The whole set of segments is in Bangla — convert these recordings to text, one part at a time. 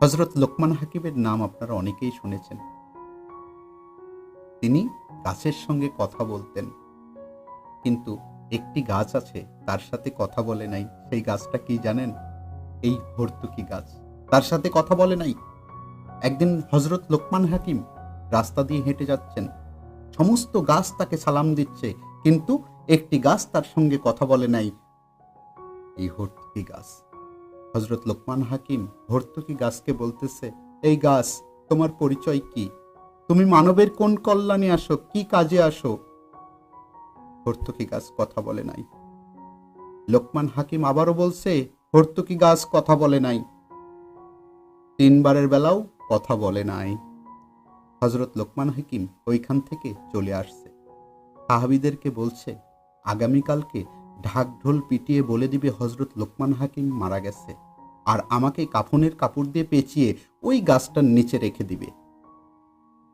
হজরত লোকমান হাকিমের নাম আপনারা অনেকেই শুনেছেন। তিনি গাছের সঙ্গে কথা বলতেন, কিন্তু একটি গাছ আছে, তার সাথে কথা বলে নাই। সেই গাছটা কি জানেন? এই ভর্তুকি গাছ। তার সাথে কথা বলে নাই। একদিন হজরত লোকমান হাকিম রাস্তা দিয়ে হেঁটে যাচ্ছেন। সমস্ত গাছ তাকে সালাম দিচ্ছে, কিন্তু একটি গাছ তার সঙ্গে কথা বলে নাই। এই হর্তুকি গাছ। হজরত লোকমান হাকিম ভর্তুকি গাছকে বলতেছে, এই গাছ, তোমার পরিচয় কি? তুমি মানবের কোন কল্যাণে আসো? কি কাজে আসো? ভর্তুকি গাছ কথা বলে নাই। লোকমান হাকিম আবারও বলছে, ভর্তুকি গাছ কথা বলে নাই। তিনবারের বেলাও কথা বলে নাই। হজরত লোকমান হাকিম ওইখান থেকে চলে আসছে। সাহাবিদেরকে বলছে, আগামীকালকে ঢাক ঢোল পিটিয়ে বলে দিবে হজরত লোকমান হাকিম মারা গেছে। আর আমাকে কাফনের কাপড় দিয়ে পেঁচিয়ে ওই গাছটার নিচে রেখে দিবে।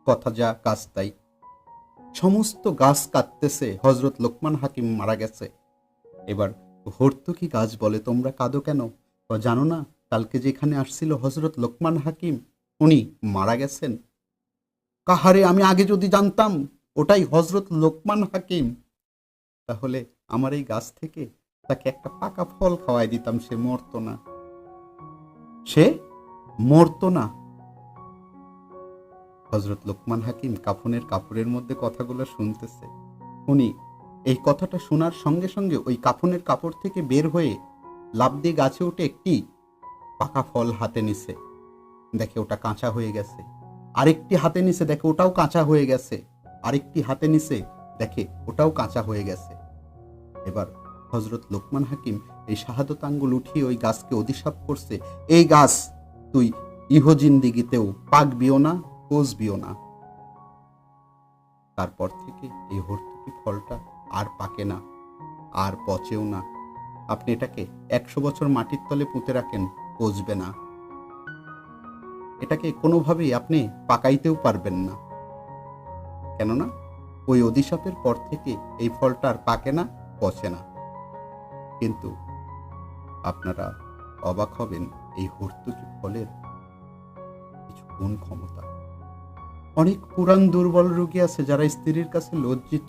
কথা যা গাছ তাই। সমস্ত গাছ কাটতেছে হজরত লোকমান হাকিম মারা গেছে। এবার হর্তুকি গাছ বলে, তোমরা কাঁদো কেন? জানো না, কালকে যেখানে আসছিল হজরত লোকমান হাকিম, উনি মারা গেছেন। কাহারে আমি আগে যদি জানতাম, ওটাই হজরত লোকমান হাকিম। তাহলে আমার এই গাছ থেকে তাকে একটা পাকা ফল খাওয়াই দিতাম, সে মরতো না। সে মরতো না। হজরত লোকমান হাকিম কাফনের কাপড়ের মধ্যে কথাগুলো শুনতেছে। উনি এই কথাটা শোনার সঙ্গে সঙ্গে ওই কাফনের কাপড় থেকে বের হয়ে লাভ দিয়ে গাছে উঠে একটি পাকা ফল হাতে নিছে। দেখে ওটা কাঁচা হয়ে গেছে। আরেকটি হাতে নিছে, দেখে ওটাও কাঁচা হয়ে গেছে। আরেকটি হাতে নিছে, দেখে ওটাও কাঁচা হয়ে গেছে। এবার হজরত লোকমান হাকিম এই শাহাদত আঙ্গুল উঠিয়ে ওই গাছকে অধিশাপ করছে, এই গাছ, তুই ইহ জিন্দিগিতেও পাকবিও না পচবিও না। তারপর থেকে এই হর্তুকি ফলটা আর পাকে না, আর পচেও না। আপনি এটাকে একশো বছর মাটির তলে পুঁতে রাখেন, পচবে না। এটাকে কোনোভাবেই আপনি পাকাইতেও পারবেন না। কেননা, ওই অধিশাপের পর থেকে এই ফলটা আর পাকে না, পচে না। কিন্তু আপনারা অবাক হবেন এই হর্তুকি ফলের কিছু গুণ ক্ষমতা। অনেক পুরান দুর্বল রোগী আছে যারা স্ত্রীর কাছে লজ্জিত।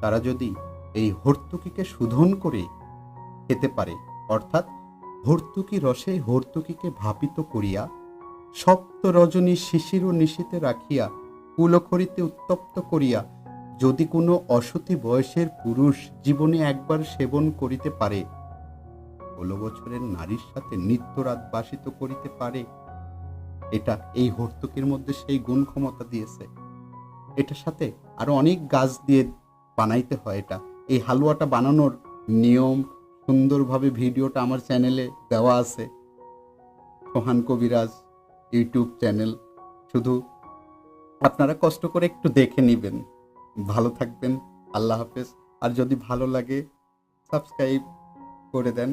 তারা যদি এই হর্তুকিকে শোধন করে খেতে পারে, অর্থাৎ হর্তুকি রসে হর্তুকিকে ভাপিত করিয়া সপ্ত রজনী শিশির ও নিশীতে রাখিয়া কুলখরিতে উত্তপ্ত করিয়া যদি কোনো অসতী বয়সের পুরুষ জীবনে একবার সেবন করিতে পারে ষোলো বছরের নারীর সাথে নিত্যরাত বাসিত করিতে পারে, এটা এই হর্তুকির মধ্যে সেই গুণ ক্ষমতা দিয়েছে। এটার সাথে আরও অনেক গাছ দিয়ে বানাইতে হয় এটা। এই হালুয়াটা বানানোর নিয়ম, সুন্দরভাবে ভিডিওটা আমার চ্যানেলে দেওয়া আছে। সোহান কবিরাজ ইউটিউব চ্যানেল। শুধু আপনারা কষ্ট করে একটু দেখে নেবেন। ভালো থাকবেন, আল্লাহ হাফেজ। আর যদি ভালো লাগে, সাবস্ক্রাইব করে দেন।